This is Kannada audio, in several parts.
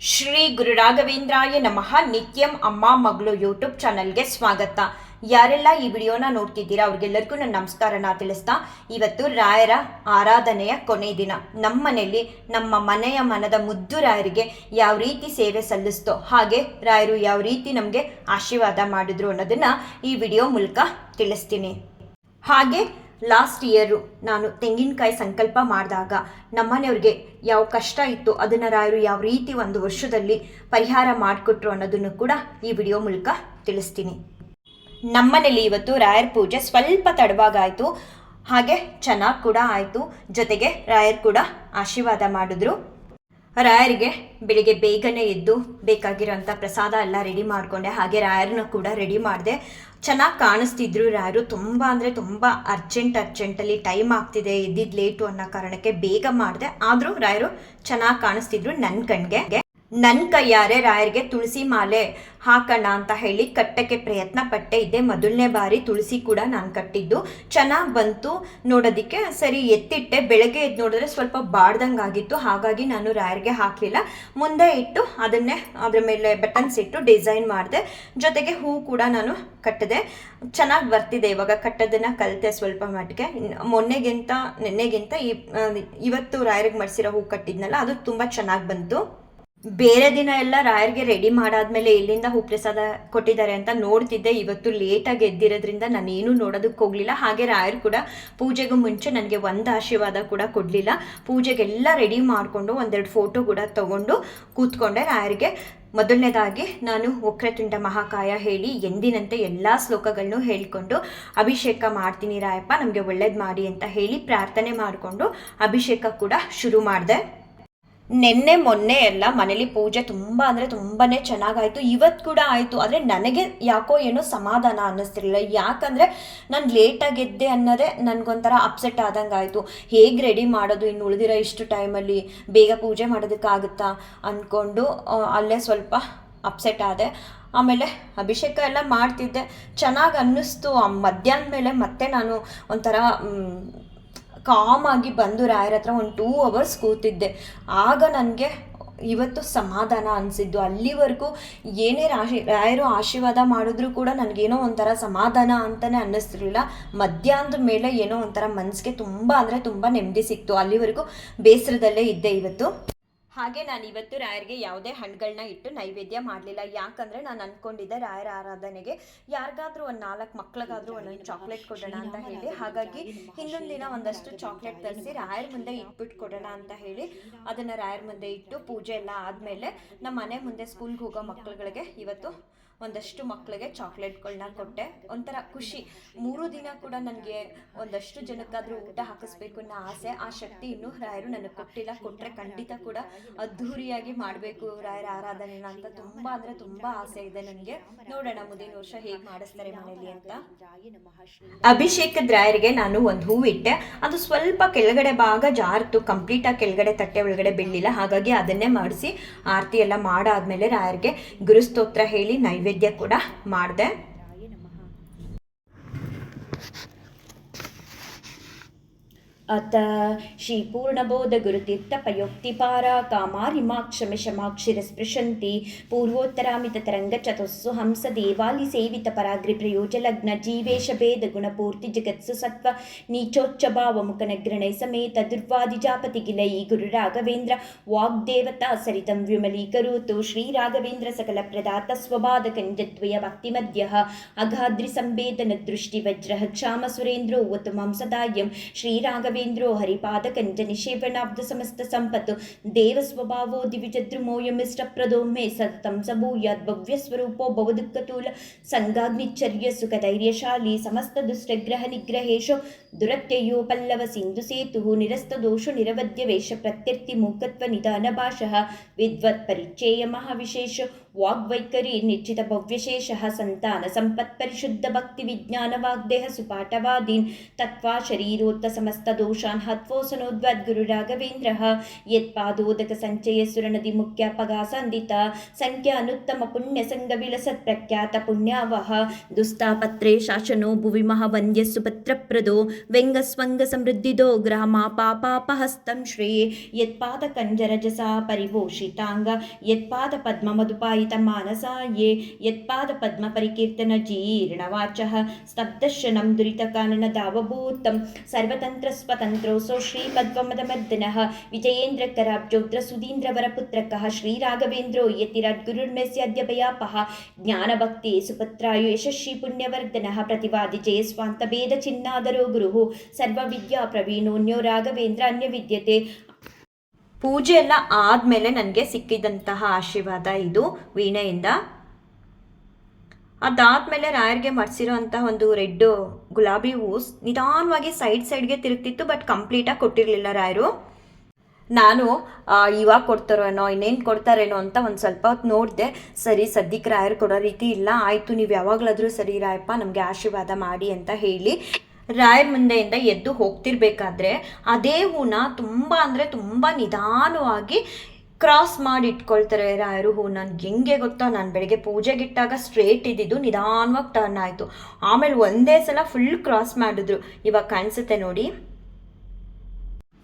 ಶ್ರೀ ಗುರು ರಾಘವೇಂದ್ರಾಯ ನಮಃ. ನಿತ್ಯಂ ಅಮ್ಮ ಮಗಳು ಯೂಟ್ಯೂಬ್ ಚಾನಲ್ಗೆ ಸ್ವಾಗತ. ಯಾರೆಲ್ಲ ಈ ವಿಡಿಯೋನ ನೋಡ್ತಿದ್ದೀರಾ ಅವ್ರಿಗೆಲ್ಲರಿಗೂ ನನ್ನ ನಮಸ್ಕಾರನ ತಿಳಿಸ್ತಾ, ಇವತ್ತು ರಾಯರ ಆರಾಧನೆಯ ಕೊನೆ ದಿನ. ನಮ್ಮ ಮನೆಯಲ್ಲಿ ನಮ್ಮ ಮನೆಯ ಮನದ ಮುದ್ದು ರಾಯರಿಗೆ ಯಾವ ರೀತಿ ಸೇವೆ ಸಲ್ಲಿಸ್ತೋ, ಹಾಗೆ ರಾಯರು ಯಾವ ರೀತಿ ನಮಗೆ ಆಶೀರ್ವಾದ ಮಾಡಿದ್ರು ಅನ್ನೋದನ್ನ ಈ ವಿಡಿಯೋ ಮೂಲಕ ತಿಳಿಸ್ತೀನಿ. ಹಾಗೆ ಲಾಸ್ಟ್ ಇಯರು ನಾನು ತೆಂಗಿನಕಾಯಿ ಸಂಕಲ್ಪ ಮಾಡಿದಾಗ ನಮ್ಮನೆಯವ್ರಿಗೆ ಯಾವ ಕಷ್ಟ ಇತ್ತು ಅದನ್ನು ರಾಯರು ಯಾವ ರೀತಿ ಒಂದು ವರ್ಷದಲ್ಲಿ ಪರಿಹಾರ ಮಾಡಿಕೊಟ್ರು ಅನ್ನೋದನ್ನು ಕೂಡ ಈ ವಿಡಿಯೋ ಮೂಲಕ ತಿಳಿಸ್ತೀನಿ. ನಮ್ಮನೇಲಿ ಇವತ್ತು ರಾಯರ್ ಪೂಜೆ ಸ್ವಲ್ಪ ತಡವಾಗಾಯಿತು. ಹಾಗೆ ಚೆನ್ನಾಗಿ ಕೂಡ ಆಯಿತು. ಜೊತೆಗೆ ರಾಯರ್ ಕೂಡ ಆಶೀರ್ವಾದ ಮಾಡಿದ್ರು. ರಾಯರಿಗೆ ಬೆಳಿಗ್ಗೆ ಬೇಗನೆ ಎದ್ದು ಬೇಕಾಗಿರೋಂಥ ಪ್ರಸಾದ ಎಲ್ಲ ರೆಡಿ ಮಾಡಿಕೊಂಡೆ. ಹಾಗೆ ರಾಯರನ್ನ ಕೂಡ ರೆಡಿ ಮಾಡಿದೆ. ಚೆನ್ನಾಗಿ ಕಾಣಿಸ್ತಿದ್ರು ರಾಯರು. ತುಂಬ ಅಂದರೆ ತುಂಬ ಅರ್ಜೆಂಟ್ ಅರ್ಜೆಂಟಲ್ಲಿ ಟೈಮ್ ಆಗ್ತಿದೆ. ಎದ್ದಿದ್ದು ಲೇಟು ಅನ್ನೋ ಕಾರಣಕ್ಕೆ ಬೇಗ ಮಾಡಿದೆ. ಆದರೂ ರಾಯರು ಚೆನ್ನಾಗಿ ಕಾಣಿಸ್ತಿದ್ರು ನನ್ನ ಕಣ್ಗೆ. ನನ್ನ ಕೈಯಾರೆ ರಾಯರಿಗೆ ತುಳಸಿ ಮಾಲೆ ಹಾಕೋಣ ಅಂತ ಹೇಳಿ ಕಟ್ಟಕ್ಕೆ ಪ್ರಯತ್ನ ಪಟ್ಟೆ. ಇದ್ದೆ ಮೊದಲನೇ ಬಾರಿ ತುಳಸಿ ಕೂಡ ನಾನು ಕಟ್ಟಿದ್ದು. ಚೆನ್ನಾಗಿ ಬಂತು ನೋಡೋದಕ್ಕೆ. ಸರಿ, ಎತ್ತಿಟ್ಟೆ. ಬೆಳಗ್ಗೆ ಎದ್ದು ನೋಡಿದ್ರೆ ಸ್ವಲ್ಪ ಬಾಡ್ದಂಗೆ ಆಗಿತ್ತು ಹಾಗಾಗಿ ನಾನು ರಾಯರಿಗೆ ಹಾಕಲಿಲ್ಲ. ಮುಂದೆ ಇಟ್ಟು ಅದನ್ನೇ ಅದ್ರ ಮೇಲೆ ಬಟನ್ಸ್ ಇಟ್ಟು ಡಿಸೈನ್ ಮಾಡಿದೆ. ಜೊತೆಗೆ ಹೂ ಕೂಡ ನಾನು ಕಟ್ಟಿದೆ. ಚೆನ್ನಾಗಿ ಬರ್ತಿದೆ ಇವಾಗ. ಕಟ್ಟೋದನ್ನು ಕಲಿತೆ ಸ್ವಲ್ಪ ಮಟ್ಟಿಗೆ. ಮೊನ್ನೆಗಿಂತ, ನಿನ್ನೆಗಿಂತ ಇವತ್ತು ರಾಯರಿಗೆ ಮಾಡಿಸಿರೋ ಹೂ ಕಟ್ಟಿದ್ನಲ್ಲ, ಅದು ತುಂಬ ಚೆನ್ನಾಗಿ ಬಂತು. ಬೇರೆ ದಿನ ಎಲ್ಲ ರಾಯರ್ಗೆ ರೆಡಿ ಮಾಡಾದ್ಮೇಲೆ ಎಲ್ಲಿಂದ ಹೂ ಪ್ರಸಾದ ಕೊಟ್ಟಿದ್ದಾರೆ ಅಂತ ನೋಡ್ತಿದ್ದೆ. ಇವತ್ತು ಲೇಟಾಗಿ ಎದ್ದಿರೋದ್ರಿಂದ ನಾನೇನು ನೋಡೋದಕ್ಕೆ ಹೋಗ್ಲಿಲ್ಲ. ಹಾಗೆ ರಾಯರ್ ಕೂಡ ಪೂಜೆಗೂ ಮುಂಚೆ ನನಗೆ ಒಂದು ಆಶೀರ್ವಾದ ಕೂಡ ಕೊಡಲಿಲ್ಲ. ಪೂಜೆಗೆಲ್ಲ ರೆಡಿ ಮಾಡಿಕೊಂಡು ಒಂದೆರಡು ಫೋಟೋ ಕೂಡ ತಗೊಂಡು ಕೂತ್ಕೊಂಡೆ ರಾಯರ್ಗೆ. ಮೊದಲನೇದಾಗಿ ನಾನು ವಕ್ರತುಂಡ ಮಹಾಕಾಯ ಹೇಳಿ ಎಂದಿನಂತೆ ಎಲ್ಲ ಶ್ಲೋಕಗಳನ್ನು ಹೇಳಿಕೊಂಡು ಅಭಿಷೇಕ ಮಾಡ್ತೀನಿ ರಾಯಪ್ಪ, ನಮಗೆ ಒಳ್ಳೇದು ಮಾಡಿ ಅಂತ ಹೇಳಿ ಪ್ರಾರ್ಥನೆ ಮಾಡಿಕೊಂಡು ಅಭಿಷೇಕ ಕೂಡ ಶುರು ಮಾಡಿದೆ. ನಿನ್ನೆ, ಮೊನ್ನೆ ಎಲ್ಲ ಮನೇಲಿ ಪೂಜೆ ತುಂಬ ಅಂದರೆ ತುಂಬಾ ಚೆನ್ನಾಗಾಯಿತು. ಇವತ್ತು ಕೂಡ ಆಯಿತು. ಆದರೆ ನನಗೆ ಯಾಕೋ ಏನೋ ಸಮಾಧಾನ ಅನ್ನಿಸ್ತಿರ್ಲಿಲ್ಲ. ಯಾಕಂದರೆ ನಾನು ಲೇಟಾಗಿ ಎದ್ದೆ ಅನ್ನೋದೇ ನನಗೊಂಥರ ಅಪ್ಸೆಟ್ ಆದಂಗೆ ಆಯಿತು ಹೇಗೆ ರೆಡಿ ಮಾಡೋದು ಇನ್ನು ಉಳಿದಿರೋ ಇಷ್ಟು ಟೈಮಲ್ಲಿ ಬೇಗ ಪೂಜೆ ಮಾಡೋದಕ್ಕಾಗುತ್ತಾ ಅಂದ್ಕೊಂಡು ಅಲ್ಲೇ ಸ್ವಲ್ಪ ಅಪ್ಸೆಟ್ ಆದೆ. ಆಮೇಲೆ ಅಭಿಷೇಕ ಎಲ್ಲ ಮಾಡ್ತಿದ್ದೆ. ಚೆನ್ನಾಗಿ ಅನ್ನಿಸ್ತು. ಆ ಮಧ್ಯಾಹ್ನ ಮೇಲೆ ಮತ್ತೆ ನಾನು ಒಂಥರ ಕಾಮ್ ಆಗಿ ಬಂದು ರಾಯರ ಹತ್ರ ಒಂದು ಟೂ ಅವರ್ಸ್ ಕೂತಿದ್ದೆ. ಆಗ ನನಗೆ ಇವತ್ತು ಸಮಾಧಾನ ಅನಿಸಿದ್ದು. ಅಲ್ಲಿವರೆಗೂ ಏನೇ ರಾಶಿ, ರಾಯರು ಆಶೀರ್ವಾದ ಮಾಡಿದ್ರು ಕೂಡ ನನಗೇನೋ ಒಂಥರ ಸಮಾಧಾನ ಅಂತಲೇ ಅನ್ನಿಸ್ತಿರ್ಲಿಲ್ಲ. ಮಧ್ಯಾಹ್ನದ ಮೇಲೆ ಏನೋ ಒಂಥರ ಮನಸ್ಸಿಗೆ ತುಂಬ ಅಂದರೆ ತುಂಬ ನೆಮ್ಮದಿ ಸಿಕ್ತು. ಅಲ್ಲಿವರೆಗೂ ಬೇಸರದಲ್ಲೇ ಇದ್ದೆ ಇವತ್ತು. ಹಾಗೆ ನಾನು ಇವತ್ತು ರಾಯರಿಗೆ ಯಾವುದೇ ಹಣ್ಣುಗಳನ್ನ ಇಟ್ಟು ನೈವೇದ್ಯ ಮಾಡಲಿಲ್ಲ. ಯಾಕಂದರೆ ನಾನು ಅಂದ್ಕೊಂಡಿದ್ದೆ ರಾಯರ ಆರಾಧನೆಗೆ. ಯಾರಿಗಾದ್ರೂ ಒಂದು ನಾಲ್ಕು ಮಕ್ಳಿಗಾದ್ರೂ ಒಂದೊಂದು ಚಾಕ್ಲೇಟ್ ಕೊಡೋಣ ಅಂತ ಹೇಳಿ. ಹಾಗಾಗಿ ಹಿಂದೊಂದು ದಿನ ಒಂದಷ್ಟು ಚಾಕ್ಲೇಟ್ ತರಿಸಿ ರಾಯರ ಮುಂದೆ ಇಟ್ಬಿಟ್ಟು ಕೊಡೋಣ ಅಂತ ಹೇಳಿ ಅದನ್ನು ರಾಯರ ಮುಂದೆ ಇಟ್ಟು ಪೂಜೆ ಎಲ್ಲ ಆದಮೇಲೆ ನಮ್ಮ ಮನೆ ಮುಂದೆ ಸ್ಕೂಲ್ಗೆ ಹೋಗೋ ಮಕ್ಳುಗಳಿಗೆ ಇವತ್ತು ಒಂದಷ್ಟು ಮಕ್ಕಳಿಗೆ ಚಾಕ್ಲೇಟ್ಗಳನ್ನ ಕೊಟ್ಟೆ. ಒಂಥರ ಖುಷಿ. ಮೂರು ದಿನ ಕೂಡ ನನಗೆ ಒಂದಷ್ಟು ಜನಕ್ಕಾದರೂ ಊಟ ಹಾಕಿಸ್ಬೇಕು ಅನ್ನೋ ಆಸೆ, ಆ ಶಕ್ತಿ ಇನ್ನೂ ರಾಯರು ನನಗೆ ಕೊಟ್ಟಿಲ್ಲ. ಕೊಟ್ಟರೆ ಖಂಡಿತ ಕೂಡ ಅದ್ಧೂರಿಯಾಗಿ ಮಾಡಬೇಕು ರಾಯರ ಆರಾಧನೆ ಅಂತ ತುಂಬ ಅಂದರೆ ತುಂಬ ಆಸೆ ಇದೆ ನನಗೆ. ನೋಡೋಣ ಮುಂದಿನ ವರ್ಷ ಹೇಗೆ ಮಾಡಿಸ್ತಾರೆ ಮನೇಲಿ ಅಂತ. ಅಭಿಷೇಕದ ರಾಯರಿಗೆ ನಾನು ಒಂದು ಹೂವಿಟ್ಟೆ ಅದು ಸ್ವಲ್ಪ ಕೆಳಗಡೆ ಭಾಗ ಜಾರ್ತು ಕಂಪ್ಲೀಟಾಗಿ ಕೆಳಗಡೆ ತಟ್ಟೆ ಒಳಗಡೆ ಬೀಳಲಿಲ್ಲ ಹಾಗಾಗಿ ಅದನ್ನೇ ಮಾಡಿಸಿ ಆರತಿ ಎಲ್ಲ ಮಾಡಾದ್ಮೇಲೆ ರಾಯರಿಗೆ ಗುರುಸ್ತೋತ್ರ ಹೇಳಿ ನೈವೇದ್ಯ ಕೂಡ ಮಾಡಿದೆ. ಅತ ಶ್ರೀಪೂರ್ಣಬೋಧಗುರುತೀರ್ಥಪಯೋಕ್ತಿಪಾರ ಕಾಮಾರಿಮಾಕ್ಷಮಿಷಮಾಕ್ಷಿರಸ್ಪೃಶಂತಿ ಪೂರ್ವೋತ್ತರಾಮಿತತರಂಗಚತುಸ್ಸು ಹಂಸ ದೇವಾಲಿ ಸೇವಿತ ಪರಾಗ್ರಿ ಪ್ರಯೋಜಲಗ್ನ ಜೀವೇಶ ಭೇದ ಗುಣಪೂರ್ತಿ ಜಗತ್ಸು ಸತ್ವ ನೀಚೋಚ್ಚ ಭಾವ ಮುಖನಗ್ರಣೈ ಸಮೇತ ದುರ್ವಾದಿಜಾಪತಿ ಗಿಲೈ ಗುರು ರಾಘವೇಂದ್ರ ವಾಗ್ದೇವತಾ ಸರಿತಂ ವಿಮಲೀಕರೋತು ಶ್ರೀ ರಾಘವೇಂದ್ರ ಸಕಲ ಪ್ರದಾತ ಸ್ವಬಾಧ ಕಂಜದ್ವಯ ಭಕ್ತಿಮಧ್ಯ ಅಗಾದ್ರಿ ಸಂವೇದನ ದೃಷ್ಟಿ ವಜ್ರ ಕ್ಷಾಮ ಸುರೇಂದ್ರೋ ಉತ್ತಮಂ ಸದಾಯಂ ಶ್ರೀ ರಾಘವೇಂದ್ರೋ ಹರಿಪಾದ ಕಂಜ ನಿಷೇವಣಾಬ್ಧ ಸಮಸ್ತ ಸಂಪತ್ತು ದೇವ ಸ್ವಭಾವೋ ದಿವಿಜದ್ರುಮೋಯಮಿಷ್ಟಪ್ರದೋ ಮೇ ಸತತಂ ಸಭೂಯಾತ್ ಭವ್ಯ ಸ್ವರೂಪೋ ಭವದುಃಖತೂಲ ಸಂಗಾಗ್ನಿಚರ್ಯ ಸುಖ ಧೈರ್ಯಶಾಲಿ ಸಮಸ್ತ ದುಷ್ಟಗ್ರಹ ನಿಗ್ರಹೇಶು ದುರತ್ಯಯೋ ಪಲ್ಲವ ಸಿಂಧು ಸೇತು ನಿರಸ್ತ ದೋಷು ನಿರವಧ್ಯ ವೇಷ ಪ್ರತ್ಯರ್ಥಿ ಮೂಕತ್ವ ನಿಧಾನ ಭಾಷಃ ವಿದ್ವತ್ ಪರಿಚಯ ಮಹಾವಿಶೇಷ ವಾಗ್ವೈಖರಿ ನಿಶ್ಚಿತ ಭವ್ಯಶೇಷ ಸಂತಾನ ಸಂಪತ್ ಪರಿಶುದ್ಧ ಭಕ್ತಿ ವಿಜ್ಞಾನ ವಾಗ್ದೇಹ ಸುಪಾಠವಾದೀನ್ ತತ್ವಾ ಶರೀರೋತ್ತ ಸಮಸ್ತ ದೋಷಾನ್ ಹತ್ವೋಸನೋದ್ವದ್ ಗುರು ರಾಘವೇಂದ್ರ ಯತ್ಪಾದೋದಕ ಸಂಚಯ ಸುರನದಿ ಮುಖ್ಯ ಪಗಾಸಂದಿತ ಸಂಖ್ಯಾ ಅನುತ್ತಮ ಪುಣ್ಯ ಸಂಗ ವಿಲಸತ್ ಪ್ರಖ್ಯಾತ ಪುಣ್ಯಾವಹ ದುಸ್ತಾಪತ್ರೇ ಶಾಸನೋ ಭುವಿ ಮಹಾವಂದ್ಯ ಸುಪತ್ರಪ್ರದೋ ವ್ಯಂಗಸ್ವಂಗ ಸಮೃದ್ಧಿದೋ ಗ್ರಾಮ ಪಾಪಾಪಹಸ್ತಂ ಶ್ರೇಯೇ ಯತ್ಪಾದ ಕಂಜರಜಸ ಪರಿಭೂಷಿತಾಂಗ ಯತ್ಪಾದ ಪದ್ಮ ಮಧುಪಾಯಿತ ಮಾನಸ ಯೇ ಯತ್ಪಾದ ಪದ್ಮ ಪರಿಕೀರ್ತನ ಜೀರ್ಣವಾಚ ಸ್ತಬ್ಧಶನಂ ದುರಿತ ಕಾನನ ದಾವಭೂತಂ ಸರ್ವತಂತ್ರ ಸ್ವತಂತ್ರೋಸೋ ಶ್ರೀಪದ್ಮಮದಮರ್ದನಃ ವಿಜಯೇಂದ್ರ ಕರಾಬ್ಜೌದ್ರ ಸುಧೀಂದ್ರ ವರಪುತ್ರಕಃ ಶ್ರೀರಾಘವೇಂದ್ರೋ ಯತಿರದ್ಗುರುರ್ಮೆಸ್ಯದ್ಯಪಯಾಪಃ ಜ್ಞಾನಭಕ್ತಿ ಸುಪತ್ರಾಯು ಯಶಸ್ವಿ ಪುಣ್ಯವರ್ಧನಃ ಪ್ರತಿವಾದಿ ಜಯ ಸ್ವಾಂತ ಭೇದ ಚಿನ್ನಾದರೋ ಗುರುಃ ಸರ್ವವಿದ್ಯಾ ಪ್ರವೀಣೋನ್ಯೋ ರಾಘವೇಂದ್ರ, ಅನ್ಯ ವಿದ್ಯತೆ. ಪೂಜೆ ಎಲ್ಲ ಆದಮೇಲೆ ನನಗೆ ಸಿಕ್ಕಿದಂತಹ ಆಶೀರ್ವಾದ ಇದು ವೀಣೆಯಿಂದ. ಅದಾದಮೇಲೆ ರಾಯರ್ಗೆ ಮಡಿಸಿರೋಂಥ ಒಂದು ರೆಡ್ ಗುಲಾಬಿ ಹೂಸ್ ನಿಧಾನವಾಗಿ ಸೈಡ್ ಸೈಡ್ಗೆ ತಿರುಗ್ತಿತ್ತು, ಬಟ್ ಕಂಪ್ಲೀಟಾಗಿ ಕೊಟ್ಟಿರಲಿಲ್ಲ ರಾಯರು. ನಾನು ಇವಾಗ ಕೊಡ್ತಾರೇನೋ, ಇನ್ನೇನು ಕೊಡ್ತಾರೇನೋ ಅಂತ ಒಂದು ಸ್ವಲ್ಪ ಹೊತ್ತು ನೋಡಿದೆ. ಸರಿ, ಸದ್ಯಕ್ಕೆ ರಾಯರು ಕೊಡೋ ರೀತಿ ಇಲ್ಲ. ಆಯಿತು, ನೀವು ಯಾವಾಗಲಾದರೂ ಸರಿ ರಾಯಪ್ಪ, ನಮಗೆ ಆಶೀರ್ವಾದ ಮಾಡಿ ಅಂತ ಹೇಳಿ ರಾಯರ್ ಮುಂದೆಯಿಂದ ಎದ್ದು ಹೋಗ್ತಿರ್ಬೇಕಾದ್ರೆ ಅದೇ ಹೂನ ತುಂಬ ಅಂದರೆ ತುಂಬ ನಿಧಾನವಾಗಿ ಕ್ರಾಸ್ ಮಾಡಿ ಇಟ್ಕೊಳ್ತಾರೆ ರಾಯರು ಹೂ. ನನ್ಗೆ ಹೆಂಗೆ ಗೊತ್ತಾ? ನಾನು ಬೆಳಗ್ಗೆ ಪೂಜೆಗಿಟ್ಟಾಗ ಸ್ಟ್ರೇಟ್ ಇದ್ದಿದ್ದು ನಿಧಾನವಾಗಿ ಟರ್ನ್ ಆಯಿತು. ಆಮೇಲೆ ಒಂದೇ ಸಲ ಫುಲ್ ಕ್ರಾಸ್ ಮಾಡಿದ್ರು. ಇವಾಗ ಕಾಣಿಸುತ್ತೆ ನೋಡಿ.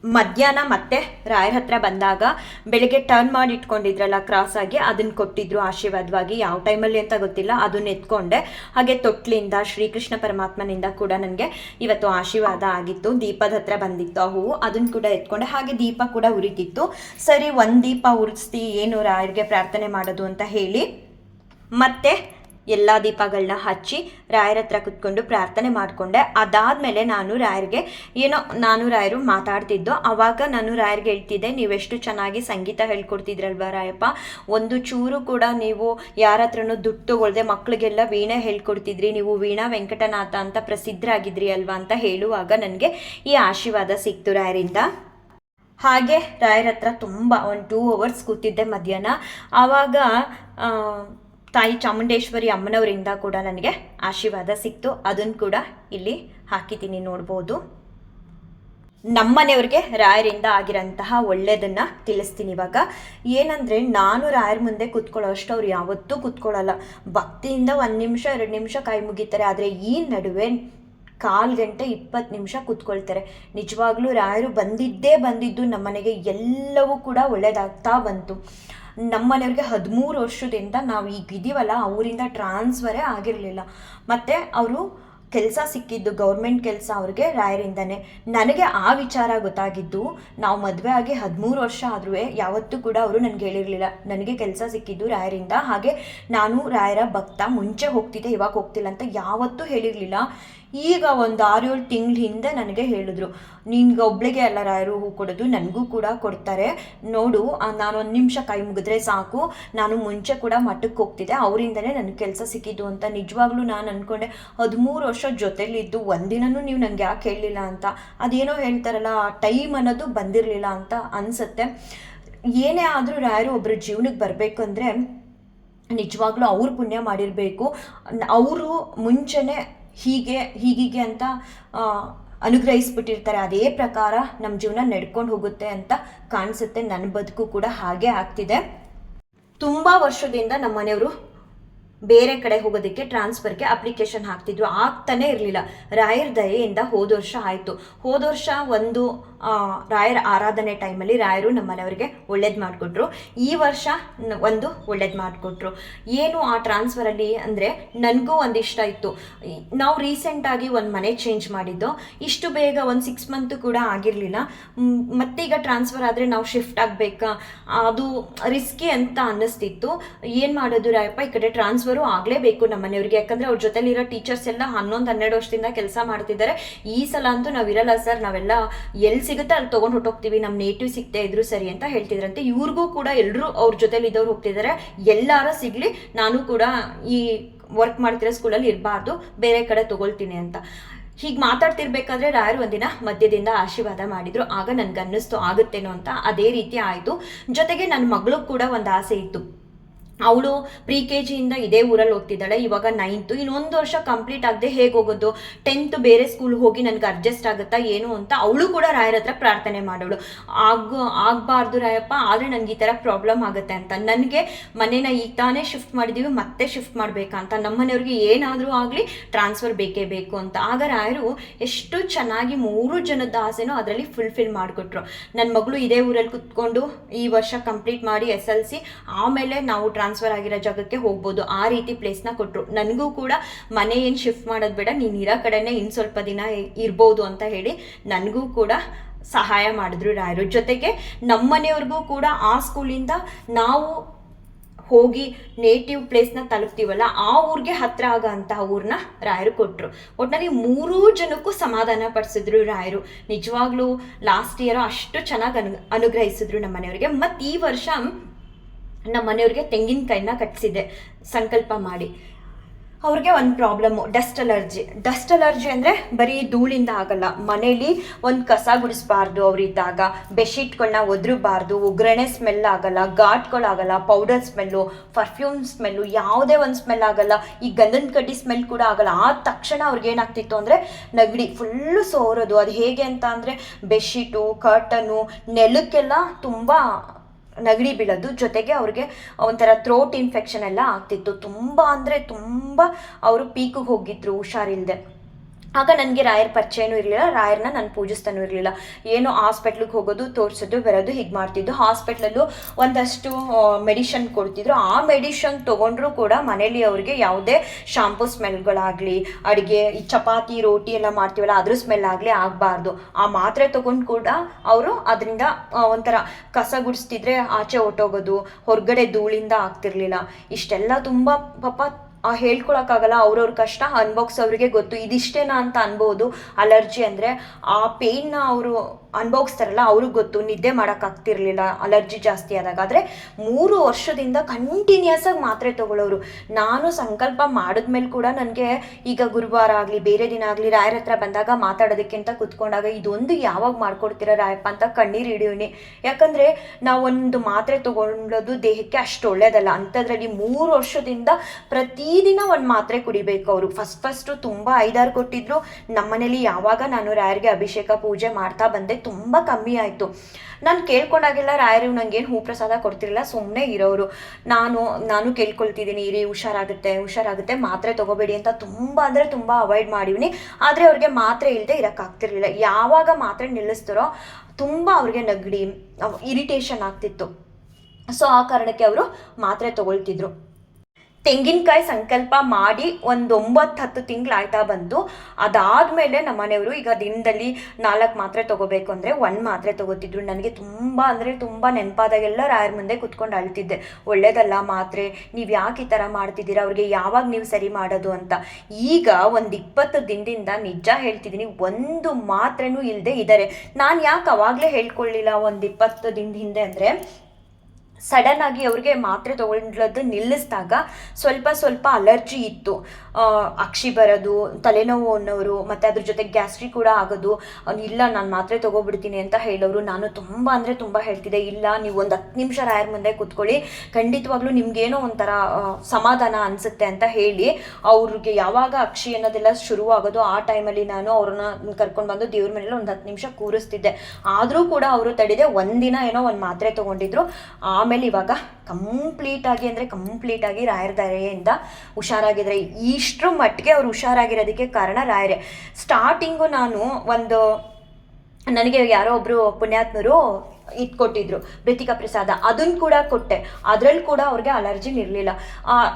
ಮಧ್ಯಾಹ್ನ ಮತ್ತೆ ರಾಯರ ಹತ್ರ ಬಂದಾಗ ಬೆಳಿಗ್ಗೆ ಟರ್ನ್ ಮಾಡಿ ಇಟ್ಕೊಂಡಿದ್ರಲ್ಲ ಕ್ರಾಸ್ ಆಗಿ ಅದನ್ನ ಕೊಟ್ಟಿದ್ರು ಆಶೀರ್ವಾದವಾಗಿ. ಯಾವ ಟೈಮಲ್ಲಿ ಅಂತ ಗೊತ್ತಿಲ್ಲ, ಅದನ್ನ ಎತ್ಕೊಂಡೆ. ಹಾಗೆ ತೊಟ್ಲಿಂದ, ಶ್ರೀಕೃಷ್ಣ ಪರಮಾತ್ಮನಿಂದ ಕೂಡ ನನಗೆ ಇವತ್ತು ಆಶೀರ್ವಾದ ಆಗಿತ್ತು. ದೀಪದ ಹತ್ರ ಬಂದಿತ್ತು ಆ ಹೂವು. ಅದನ್ನ ಕೂಡ ಎತ್ಕೊಂಡೆ. ಹಾಗೆ ದೀಪ ಕೂಡ ಉರಿತಿತ್ತು. ಸರಿ, ಒಂದು ದೀಪ ಉರಿಸ್ತಿ, ಏನು ರಾಯರಿಗೆ ಪ್ರಾರ್ಥನೆ ಮಾಡೋದು ಅಂತ ಹೇಳಿ ಮತ್ತೆ ಎಲ್ಲ ದೀಪಗಳನ್ನ ಹಚ್ಚಿ ರಾಯರ ಹತ್ರ ಕುತ್ಕೊಂಡು ಪ್ರಾರ್ಥನೆ ಮಾಡಿಕೊಂಡೆ. ಅದಾದಮೇಲೆ ನಾನು ರಾಯರಿಗೆ ಏನೋ ನಾನು ರಾಯರು ಮಾತಾಡ್ತಿದ್ದೋ ಆವಾಗ ನಾನು ರಾಯರಿಗೆ ಹೇಳ್ತಿದ್ದೆ, ನೀವೆಷ್ಟು ಚೆನ್ನಾಗಿ ಸಂಗೀತ ಹೇಳ್ಕೊಡ್ತಿದ್ರಲ್ವ ರಾಯಪ್ಪ? ಒಂದು ಚೂರು ಕೂಡ ನೀವು ಯಾರ ಹತ್ರನೂ ದುಡ್ಡು ತಗೊಳ್ದೆ ಮಕ್ಕಳಿಗೆಲ್ಲ ವೀಣೆ ಹೇಳ್ಕೊಡ್ತಿದ್ರಿ, ನೀವು ವೀಣಾ ವೆಂಕಟನಾಥ ಅಂತ ಪ್ರಸಿದ್ಧರಾಗಿದ್ರಿ ಅಲ್ವಾ ಅಂತ ಹೇಳುವಾಗ ನನಗೆ ಈ ಆಶೀರ್ವಾದ ಸಿಕ್ತು ರಾಯರಿಂದ. ಹಾಗೆ ರಾಯರ ಹತ್ರ ತುಂಬ ಒಂದು ಟೂ ಅವರ್ಸ್ ಕೂತಿದ್ದೆ ಮಧ್ಯಾಹ್ನ. ಆವಾಗ ತಾಯಿ ಚಾಮುಂಡೇಶ್ವರಿ ಅಮ್ಮನವರಿಂದ ಕೂಡ ನನಗೆ ಆಶೀರ್ವಾದ ಸಿಕ್ತು. ಅದನ್ನು ಕೂಡ ಇಲ್ಲಿ ಹಾಕಿದ್ದೀನಿ, ನೋಡ್ಬೋದು. ನಮ್ಮನೆಯವ್ರಿಗೆ ರಾಯರಿಂದ ಆಗಿರೋಂತಹ ಒಳ್ಳೆಯದನ್ನ ತಿಳಿಸ್ತೀನಿ ಇವಾಗ. ಏನಂದರೆ, ನಾನು ರಾಯರ ಮುಂದೆ ಕೂತ್ಕೊಳ್ಳೋ ಅಷ್ಟು ಅವ್ರು ಯಾವತ್ತೂ ಕೂತ್ಕೊಳ್ಳಲ್ಲ. ಭಕ್ತಿಯಿಂದ ಒಂದು ನಿಮಿಷ, ಎರಡು ನಿಮಿಷ ಕೈ ಮುಗಿತಾರೆ. ಆದರೆ ಈ ನಡುವೆ ಕಾಲು ಗಂಟೆ ಇಪ್ಪತ್ತು ನಿಮಿಷ ಕೂತ್ಕೊಳ್ತಾರೆ. ನಿಜವಾಗ್ಲೂ ರಾಯರು ಬಂದಿದ್ದೇ ಬಂದಿದ್ದು ನಮ್ಮನೆಗೆ ಎಲ್ಲವೂ ಕೂಡ ಒಳ್ಳೆಯದಾಗ್ತಾ ಬಂತು. ನಮ್ಮನೆಯವ್ರಿಗೆ ಹದಿಮೂರು ವರ್ಷದಿಂದ ನಾವು ಈಗ ಇದೀವಲ್ಲ, ಅವರಿಂದ ಟ್ರಾನ್ಸ್ಫರೇ ಆಗಿರಲಿಲ್ಲ. ಮತ್ತು ಅವರು ಕೆಲಸ ಸಿಕ್ಕಿದ್ದು ಗೌರ್ಮೆಂಟ್ ಕೆಲಸ ಅವ್ರಿಗೆ ರಾಯರಿಂದನೇ. ನನಗೆ ಆ ವಿಚಾರ ಗೊತ್ತಾಗಿದ್ದು, ನಾವು ಮದುವೆ ಆಗಿ ಹದಿಮೂರು ವರ್ಷ ಆದರೂ ಯಾವತ್ತೂ ಕೂಡ ಅವರು ನನಗೆ ಹೇಳಿರಲಿಲ್ಲ. ನನಗೆ ಕೆಲಸ ಸಿಕ್ಕಿದ್ದು ರಾಯರಿಂದ. ಹಾಗೆ ನಾನು ರಾಯರ ಭಕ್ತ, ಮುಂಚೆ ಹೋಗ್ತಿದ್ದೆ, ಇವಾಗ ಹೋಗ್ತಿಲ್ಲ ಅಂತ ಯಾವತ್ತೂ ಹೇಳಿರಲಿಲ್ಲ. ಈಗ ಒಂದು ಆರು ಏಳು ತಿಂಗಳ ಹಿಂದೆ ನನಗೆ ಹೇಳಿದ್ರು. ನಿನ್ಗೆ ಒಬ್ಳಿಗೆ ಅಲ್ಲ ರಾಯರು ಹೂ ಕೊಡೋದು ನನಗೂ ಕೂಡ ಕೊಡ್ತಾರೆ. ನೋಡು ನಾನು ಒಂದು ನಿಮಿಷ ಕೈ ಮುಗಿದ್ರೆ ಸಾಕು. ನಾನು ಮುಂಚೆ ಕೂಡ ಮಠಕ್ಕೆ ಹೋಗ್ತಿದ್ದೆ. ಅವರಿಂದನೇ ನನಗೆ ಕೆಲಸ ಸಿಕ್ಕಿದ್ದು ಅಂತ ನಿಜವಾಗ್ಲೂ ನಾನು ಅಂದ್ಕೊಂಡೆ ಹದಿಮೂರು ವರ್ಷ ಜೊತೆಲಿದ್ದು ಒಂದಿನನೂ ನೀವು ನನಗೆ ಯಾಕೆ ಹೇಳಲಿಲ್ಲ ಅಂತ? ಅದೇನೋ ಹೇಳ್ತಾರಲ್ಲ ಆ ಟೈಮ್ ಅನ್ನೋದು ಬಂದಿರಲಿಲ್ಲ ಅಂತ ಅನಿಸುತ್ತೆ. ಏನೇ ಆದರೂ ರಾಯರು ಒಬ್ಬರ ಜೀವನಕ್ಕೆ ಬರಬೇಕು ಅಂದರೆ ನಿಜವಾಗ್ಲೂ ಅವ್ರು ಪುಣ್ಯ ಮಾಡಿರಬೇಕು. ಅವರು ಮುಂಚೆನೇ ಹೀಗೆ, ಹೀಗೀಗೆ ಅಂತ ಅನುಗ್ರಹಿಸ್ಬಿಟ್ಟಿರ್ತಾರೆ. ಅದೇ ಪ್ರಕಾರ ನಮ್ಮ ಜೀವನ ನಡ್ಕೊಂಡು ಹೋಗುತ್ತೆ ಅಂತ ಕಾಣಿಸುತ್ತೆ. ನನ್ನ ಬದುಕು ಕೂಡ ಹಾಗೆ ಆಗ್ತಿದೆ. ತುಂಬ ವರ್ಷದಿಂದ ನಮ್ಮ ಮನೆಯವರು ಬೇರೆ ಕಡೆ ಹೋಗೋದಕ್ಕೆ ಟ್ರಾನ್ಸ್ಫರ್ಗೆ ಅಪ್ಲಿಕೇಶನ್ ಹಾಕ್ತಿದ್ರು. ಆಗ್ತಾನೆ ಇರಲಿಲ್ಲ. ರಾಯರ ದಯೆಯಿಂದ ಹೋದ ವರ್ಷ ಆಯಿತು. ಹೋದ ವರ್ಷ ಒಂದು ರಾಯರ ಆರಾಧನೆ ಟೈಮಲ್ಲಿ ರಾಯರು ನಮ್ಮ ಮನೆಯವರಿಗೆ ಒಳ್ಳೇದು ಮಾಡಿಕೊಟ್ರು. ಈ ವರ್ಷ ಒಂದು ಒಳ್ಳೇದು ಮಾಡಿಕೊಟ್ರು. ಏನು ಆ ಟ್ರಾನ್ಸ್ಫರಲ್ಲಿ ಅಂದರೆ ನನಗೂ ಒಂದಿಷ್ಟ ಇತ್ತು. ನಾವು ರೀಸೆಂಟಾಗಿ ಒಂದು ಮನೆ ಚೇಂಜ್ ಮಾಡಿದ್ದು. ಇಷ್ಟು ಬೇಗ ಒಂದು ಸಿಕ್ಸ್ ಮಂತು ಕೂಡ ಆಗಿರಲಿಲ್ಲ. ಮತ್ತೆ ಈಗ ಟ್ರಾನ್ಸ್ಫರ್ ಆದರೆ ನಾವು ಶಿಫ್ಟ್ ಆಗಬೇಕಾ? ಅದು ರಿಸ್ಕಿ ಅಂತ ಅನ್ನಿಸ್ತಿತ್ತು. ಏನು ಮಾಡೋದು ರಾಯಪ್ಪ? ಈ ಕಡೆ ಟ್ರಾನ್ಸ್ಫರು ಆಗಲೇಬೇಕು ನಮ್ಮ ಮನೆಯವ್ರಿಗೆ. ಯಾಕಂದ್ರೆ ಅವ್ರ ಜೊತೆಲಿರೋ ಟೀಚರ್ಸ್ ಎಲ್ಲ ಹನ್ನೊಂದು, ಹನ್ನೆರಡು ವರ್ಷದಿಂದ ಕೆಲಸ ಮಾಡ್ತಿದ್ದಾರೆ. ಈ ಸಲ ಅಂತೂ ಇರಲ್ಲ ಸರ್, ನಾವೆಲ್ಲ ಎಲ್ಲಿ ಸಿಗುತ್ತೆ ಅಲ್ಲಿ ತೊಗೊಂಡು ಹೊಟ್ಟೋಗ್ತೀವಿ. ನಮ್ಮ ನೇಟಿವ್ ಸಿಗದೆ ಇದ್ರು ಸರಿ ಅಂತ ಹೇಳ್ತಿದ್ರಂತೆ. ಇವ್ರಿಗೂ ಕೂಡ ಎಲ್ಲರೂ ಅವ್ರ ಜೊತೆಲಿ ಇದ್ದವ್ರು ಹೋಗ್ತಿದ್ದಾರೆ. ಎಲ್ಲಾರ ಸಿಗಲಿ ನಾನು ಕೂಡ ಈ ವರ್ಕ್ ಮಾಡ್ತಿರೋ ಸ್ಕೂಲಲ್ಲಿ ಇರಬಾರ್ದು. ಬೇರೆ ಕಡೆ ತಗೊಳ್ತೀನಿ ಅಂತ. ಹೀಗೆ ಮಾತಾಡ್ತಿರ್ಬೇಕಾದ್ರೆ ರಾಯರು ಒಂದಿನ ಮಧ್ಯದಿಂದ ಆಶೀರ್ವಾದ ಮಾಡಿದ್ರು. ಆಗ ನನ್ಗೆ ಅನ್ನಿಸ್ತು ಆಗುತ್ತೇನೋ ಅಂತ. ಅದೇ ರೀತಿ ಆಯಿತು. ಜೊತೆಗೆ ನನ್ನ ಮಗಳು ಕೂಡ ಒಂದು ಆಸೆ ಇತ್ತು. ಅವಳು ಪ್ರಿ ಕೆ ಜಿಯಿಂದ ಇದೇ ಊರಲ್ಲಿ ಓದ್ತಿದ್ದಾಳೆ. ಇವಾಗ ನೈನ್ತು ಇನ್ನೊಂದು ವರ್ಷ ಕಂಪ್ಲೀಟ್ ಆಗದೆ ಹೇಗೆ ಹೋಗೋದು? ಟೆಂತ್ ಬೇರೆ ಸ್ಕೂಲ್ ಹೋಗಿ ನನಗೆ ಅಡ್ಜಸ್ಟ್ ಆಗುತ್ತಾ ಏನು ಅಂತ ಅವಳು ಕೂಡ ರಾಯರ ಹತ್ರ ಪ್ರಾರ್ಥನೆ ಮಾಡೋಳು. ಆಗ, ಆಗಬಾರ್ದು ರಾಯಪ್ಪ, ಆದರೆ ನನಗೆ ಈ ಥರ ಪ್ರಾಬ್ಲಮ್ ಆಗುತ್ತೆ ಅಂತ. ನನಗೆ ಮನೇನ ಈಗ ತಾನೇ ಶಿಫ್ಟ್ ಮಾಡಿದ್ದೀವಿ ಮತ್ತೆ ಶಿಫ್ಟ್ ಮಾಡಬೇಕಂತ ನಮ್ಮ ಮನೆಯವ್ರಿಗೆ ಏನಾದರೂ ಆಗಲಿ ಟ್ರಾನ್ಸ್ಫರ್ ಬೇಕೇ ಬೇಕು ಅಂತ. ಆಗ ರಾಯರು ಎಷ್ಟು ಚೆನ್ನಾಗಿ ಮೂರು ಜನದ ಆಸೆನೂ ಅದರಲ್ಲಿ ಫುಲ್ಫಿಲ್ ಮಾಡಿಕೊಟ್ರು. ನನ್ನ ಮಗಳು ಇದೇ ಊರಲ್ಲಿ ಕುತ್ಕೊಂಡು ಈ ವರ್ಷ ಕಂಪ್ಲೀಟ್ ಮಾಡಿ ಎಸ್ ಎಲ್ ಸಿ ಆಮೇಲೆ ನಾವು ಟ್ರಾನ್ಸ್ಫರ್ ಆಗಿರೋ ಜಾಗಕ್ಕೆ ಹೋಗ್ಬೋದು. ಆ ರೀತಿ ಪ್ಲೇಸ್ನ ಕೊಟ್ಟರು ನನಗೂ ಕೂಡ ಮನೆ ಏನು ಶಿಫ್ಟ್ ಮಾಡೋದು ಬೇಡ. ನೀನು ಇರೋ ಕಡೆನೇ ಇನ್ನು ಸ್ವಲ್ಪ ದಿನ ಇರ್ಬೋದು ಅಂತ ಹೇಳಿ ನನಗೂ ಕೂಡ ಸಹಾಯ ಮಾಡಿದ್ರು ರಾಯರು. ಜೊತೆಗೆ ನಮ್ಮ ಮನೆಯವ್ರಿಗೂ ಕೂಡ ಆ ಸ್ಕೂಲಿಂದ ನಾವು ಹೋಗಿ ನೇಟಿವ್ ಪ್ಲೇಸ್ನ ತಲುಪ್ತೀವಲ್ಲ, ಆ ಊರಿಗೆ ಹತ್ರ ಆಗೋ ಊರನ್ನ ರಾಯರು ಕೊಟ್ಟರು ಒಟ್ಟಿನಲ್ಲಿ ಮೂರೂ ಜನಕ್ಕೂ ಸಮಾಧಾನ ಪಡಿಸಿದ್ರು ರಾಯರು. ನಿಜವಾಗ್ಲೂ ಲಾಸ್ಟ್ ಇಯರ್ ಅಷ್ಟು ಚೆನ್ನಾಗಿ ಅನು, ಅನುಗ್ರಹಿಸಿದ್ರು ನಮ್ಮ ಮನೆಯವರಿಗೆ. ಮತ್ತು ಈ ವರ್ಷ ನಮ್ಮ ಮನೆಯವ್ರಿಗೆ ತೆಂಗಿನಕಾಯಿನ ಕಟ್ಸಿದ್ದೆ. ಸಂಕಲ್ಪ ಮಾಡಿ. ಅವ್ರಿಗೆ ಒಂದು problem dust allergy dust allergy ಅಂದರೆ ಬರೀ ಧೂಳಿಂದ ಆಗಲ್ಲ. ಮನೇಲಿ ಒಂದು ಕಸ ಗುಡಿಸ್ಬಾರ್ದು ಅವರಿದ್ದಾಗ. ಬೆಡ್ಶೀಟ್ಗಳನ್ನ ಒದ್ರಬಾರ್ದು. ಒಗ್ಗರಣೆ ಸ್ಮೆಲ್ ಆಗಲ್ಲ. ಘಾಟ್ಗಳಾಗಲ್ಲ. ಪೌಡರ್ ಸ್ಮೆಲ್ಲು ಪರ್ಫ್ಯೂಮ್ ಸ್ಮೆಲ್ಲು ಯಾವುದೇ ಒಂದು ಸ್ಮೆಲ್ ಆಗಲ್ಲ. ಈ ಗಂಧದ ಕಡ್ಡಿ ಸ್ಮೆಲ್ ಕೂಡ ಆಗಲ್ಲ. ಆದ ತಕ್ಷಣ ಅವ್ರಿಗೆ ಏನಾಗ್ತಿತ್ತು ಅಂದರೆ ನೆಗಡಿ ಫುಲ್ಲು ಸೋರೋದು. ಅದು ಹೇಗೆ ಅಂತ ಅಂದರೆ ಬೆಡ್ಶೀಟು ಕರ್ಟನು ನೆಲಕ್ಕೆಲ್ಲ ತುಂಬ ನೆಗಡಿ ಬೀಳೋದು. ಜೊತೆಗೆ ಅವ್ರಿಗೆ ಒಂಥರ ಥ್ರೋಟ್ ಇನ್ಫೆಕ್ಷನ್ ಎಲ್ಲ ಆಗ್ತಿತ್ತು. ತುಂಬ ಅಂದರೆ ತುಂಬ ಅವರು ಪೀಕಿಗೆ ಹೋಗಿದ್ರು ಹುಷಾರಿಲ್ಲದೆ ಆಗ ನನಗೆ ರಾಯರ್ ಪರಿಚಯನೂ ಇರಲಿಲ್ಲ ರಾಯರ್ನ ನಾನು ಪೂಜಿಸ್ತಾನೂ ಇರಲಿಲ್ಲ. ಏನು ಹಾಸ್ಪಿಟ್ಲಿಗೆ ಹೋಗೋದು ತೋರಿಸೋದು ಬರೋದು, ಹೀಗೆ ಮಾಡ್ತಿದ್ದು. ಹಾಸ್ಪಿಟ್ಲಲ್ಲೂ ಒಂದಷ್ಟು ಮೆಡಿಷನ್ ಕೊಡ್ತಿದ್ರು. ಆ ಮೆಡಿಷನ್ ತೊಗೊಂಡ್ರೂ ಕೂಡ ಮನೇಲಿ ಅವ್ರಿಗೆ ಯಾವುದೇ ಶಾಂಪೂ ಸ್ಮೆಲ್ಗಳಾಗಲಿ ಅಡುಗೆ, ಈ ಚಪಾತಿ, ರೋಟಿ ಎಲ್ಲ ಮಾಡ್ತೀವಲ್ಲ, ಅದ್ರ ಸ್ಮೆಲ್ ಆಗಲಿ ಆಗಬಾರ್ದು. ಆ ಮಾತ್ರೆ ತೊಗೊಂಡು ಕೂಡ ಅವರು ಅದರಿಂದ ಒಂಥರ ಕಸ ಗುಡಿಸ್ತಿದ್ರೆ ಆಚೆ ಹೊಟ್ಟೋಗೋದು ಹೊರಗಡೆ ಧೂಳಿಂದ ಆಗ್ತಿರ್ಲಿಲ್ಲ. ಇಷ್ಟೆಲ್ಲ ತುಂಬ, ಪಾಪ ಹೇಳ್ಕೊಳಕ್ಕಾಗಲ್ಲ ಅವ್ರವ್ರ ಕಷ್ಟ ಅನ್ಭೋಗ್ಸೋರಿಗೆ ಗೊತ್ತು. ಇದಿಷ್ಟೇನಾ ಅಂತ ಅನ್ಬೋದು ಅಲರ್ಜಿ ಅಂದರೆ ಆ ಪೇಯ್ನ ಅವರು ಅನುಭವಿಸ್ತಾರಲ್ಲ, ಅವ್ರಿಗೆ ಗೊತ್ತು, ನಿದ್ದೆ ಮಾಡೋಕ್ಕಾಗ್ತಿರ್ಲಿಲ್ಲ ಅಲರ್ಜಿ ಜಾಸ್ತಿ ಆದಾಗ. ಆದರೆ ಮೂರು ವರ್ಷದಿಂದ ಕಂಟಿನ್ಯೂಸ್ ಆಗಿ ಮಾತ್ರೆ ತಗೊಳ್ಳೋರು. ನಾನು ಸಂಕಲ್ಪ ಮಾಡಿದ್ಮೇಲೆ ಕೂಡ ನನಗೆ ಈಗ ಗುರುವಾರ ಆಗಲಿ, ಬೇರೆ ದಿನ ಆಗಲಿ, ರಾಯರ ಹತ್ರ ಬಂದಾಗ ಮಾತಾಡೋದಕ್ಕಿಂತ ಕುತ್ಕೊಂಡಾಗ ಇದೊಂದು ಯಾವಾಗ ಮಾಡ್ಕೊಡ್ತೀರಾ ರಾಯಪ್ಪ ಅಂತ ಕಣ್ಣೀರು ಹಿಡಿಯೋನಿ ಯಾಕಂದರೆ ನಾವೊಂದು ಮಾತ್ರೆ ತೊಗೊಳ್ಳೋದು ದೇಹಕ್ಕೆ ಅಷ್ಟು ಒಳ್ಳೇದಲ್ಲ. ಅಂಥದ್ರಲ್ಲಿ ಮೂರು ವರ್ಷದಿಂದ ಪ್ರತಿದಿನ ಒಂದು ಮಾತ್ರೆ ಕುಡಿಬೇಕು ಅವರು. ಫಸ್ಟ್ ಫಸ್ಟು ತುಂಬ ಐದಾರು ಕೊಟ್ಟಿದ್ರು. ನಮ್ಮನೇಲಿ ಯಾವಾಗ ನಾನು ರಾಯರಿಗೆ ಅಭಿಷೇಕ, ಪೂಜೆ ಮಾಡ್ತಾ ಬಂದೆ ತುಂಬ ಕಮ್ಮಿ ಆಯಿತು. ನಾನು ಕೇಳ್ಕೊಂಡಾಗೆಲ್ಲ ರಾಯರು ನನಗೇನು ಹೂ ಪ್ರಸಾದ ಕೊಡ್ತಿರಲಿಲ್ಲ ಸುಮ್ಮನೆ ಇರೋರು ನಾನು ನಾನು ಕೇಳ್ಕೊಳ್ತಿದ್ದೀನಿ, ಇರಿ ಹುಷಾರಾಗುತ್ತೆ ಹುಷಾರಾಗುತ್ತೆ, ಮಾತ್ರೆ ತೊಗೋಬೇಡಿ ಅಂತ ತುಂಬ ಅಂದರೆ ತುಂಬ ಅವಾಯ್ಡ್ ಮಾಡಿವ್ನಿ. ಆದರೆ ಅವ್ರಿಗೆ ಮಾತ್ರೆ ಇಲ್ಲದೆ ಇರೋಕ್ಕಾಗ್ತಿರ್ಲಿಲ್ಲ. ಯಾವಾಗ ಮಾತ್ರೆ ನಿಲ್ಲಿಸ್ತಾರೋ ತುಂಬ ಅವ್ರಿಗೆ ನೆಗಡಿ ಇರಿಟೇಷನ್ ಆಗ್ತಿತ್ತು. ಸೊ ಆ ಕಾರಣಕ್ಕೆ ಅವರು ಮಾತ್ರೆ ತಗೊಳ್ತಿದ್ರು. ತೆಂಗಿನಕಾಯಿ ಸಂಕಲ್ಪ ಮಾಡಿ ಒಂದು ಒಂಬತ್ತು ಹತ್ತು ತಿಂಗಳು ಆಯ್ತಾ ಬಂತು ಅದಾದಮೇಲೆ ನಮ್ಮ ಮನೆಯವರು ಈಗ ದಿನದಲ್ಲಿ ನಾಲ್ಕು ಮಾತ್ರೆ ತೊಗೋಬೇಕು ಅಂದರೆ ಒಂದು ಮಾತ್ರೆ ತೊಗೋತಿದ್ರು. ನನಗೆ ತುಂಬ ಅಂದರೆ ತುಂಬ ನೆನಪಾದಾಗೆಲ್ಲ ರಾಯರ ಮುಂದೆ ಕುತ್ಕೊಂಡು ಅಳ್ತಿದ್ದೆ. ಒಳ್ಳೇದಲ್ಲ ಮಾತ್ರೆ, ನೀವು ಯಾಕೆ ಈ ಥರ ಮಾಡ್ತಿದ್ದೀರಾ? ಅವ್ರಿಗೆ ಯಾವಾಗ ನೀವು ಸರಿ ಮಾಡೋದು ಅಂತ. ಈಗ ಒಂದು ಇಪ್ಪತ್ತು ದಿನದಿಂದ ನಿಜ ಹೇಳ್ತಿದ್ದೀನಿ ಒಂದು ಮಾತ್ರೆನೂ ಇಲ್ಲದೆ ಇದ್ದಾರೆ ನಾನು ಯಾಕೆ ಅವಾಗಲೇ ಹೇಳ್ಕೊಳ್ಳಿಲ್ಲ ಒಂದು ಇಪ್ಪತ್ತು ದಿನದ ಹಿಂದೆ ಅಂದರೆ ಸಡನ್ ಆಗಿ ಅವ್ರಿಗೆ ಮಾತ್ರೆ ತೊಗೊಂಡ್ಲದ್ದು ನಿಲ್ಲಿಸಿದಾಗ ಸ್ವಲ್ಪ ಸ್ವಲ್ಪ ಅಲರ್ಜಿ ಇತ್ತು. ಅಕ್ಷಿ ಬರೋದು, ತಲೆನೋವು ಅನ್ನೋರು, ಮತ್ತು ಅದ್ರ ಜೊತೆ ಗ್ಯಾಸ್ಟ್ರಿಕ್ ಕೂಡ ಆಗೋದು. ಇಲ್ಲ, ನಾನು ಮಾತ್ರೆ ತೊಗೊಬಿಡ್ತೀನಿ ಅಂತ ಹೇಳೋರು. ನಾನು ತುಂಬ ಅಂದರೆ ತುಂಬ ಹೇಳ್ತಿದ್ದೆ, ಇಲ್ಲ, ನೀವು ಒಂದು ಹತ್ತು ನಿಮಿಷ ರಾಯರ್ ಮುಂದೆ ಕೂತ್ಕೊಳ್ಳಿ. ಖಂಡಿತವಾಗ್ಲೂ ನಿಮ್ಗೇನೋ ಒಂಥರ ಸಮಾಧಾನ ಅನಿಸುತ್ತೆ ಅಂತ ಹೇಳಿ ಅವ್ರಿಗೆ ಯಾವಾಗ ಅಕ್ಷಿ ಅನ್ನೋದೆಲ್ಲ ಶುರುವಾಗೋದು, ಆ ಟೈಮಲ್ಲಿ ನಾನು ಅವ್ರನ್ನ ಕರ್ಕೊಂಡು ಬಂದು ದೇವ್ರ ಮನೇಲಿ ಒಂದು ಹತ್ತು ನಿಮಿಷ ಕೂರಿಸ್ತಿದ್ದೆ. ಆದರೂ ಕೂಡ ಅವರು ತಡಿದೆ ಒಂದಿನ ಏನೋ ಒಂದು ಮಾತ್ರೆ ತೊಗೊಂಡಿದ್ರು. ಆಮೇಲೆ ಇವಾಗ ಕಂಪ್ಲೀಟಾಗಿ ಅಂದರೆ ಕಂಪ್ಲೀಟಾಗಿ ರಾಯರ ದಾರೆಯಿಂದ ಹುಷಾರಾಗಿದ್ದಾರೆ ಇಷ್ಟರ ಮಟ್ಟಿಗೆ ಅವ್ರು ಹುಷಾರಾಗಿರೋದಕ್ಕೆ ಕಾರಣ ರಾಯರೇ. ಸ್ಟಾರ್ಟಿಂಗು ನಾನು ಒಂದು, ನನಗೆ ಯಾರೋ ಒಬ್ಬರು ಪುಣ್ಯಾತ್ಮರು ಇಟ್ಕೊಟ್ಟಿದ್ರು ಮೃತಿಕಾ ಪ್ರಸಾದ ಅದನ್ನು ಕೂಡ ಕೊಟ್ಟೆ. ಅದ್ರಲ್ಲಿ ಕೂಡ ಅವ್ರಿಗೆ ಅಲರ್ಜಿನ್ ಇರಲಿಲ್ಲ.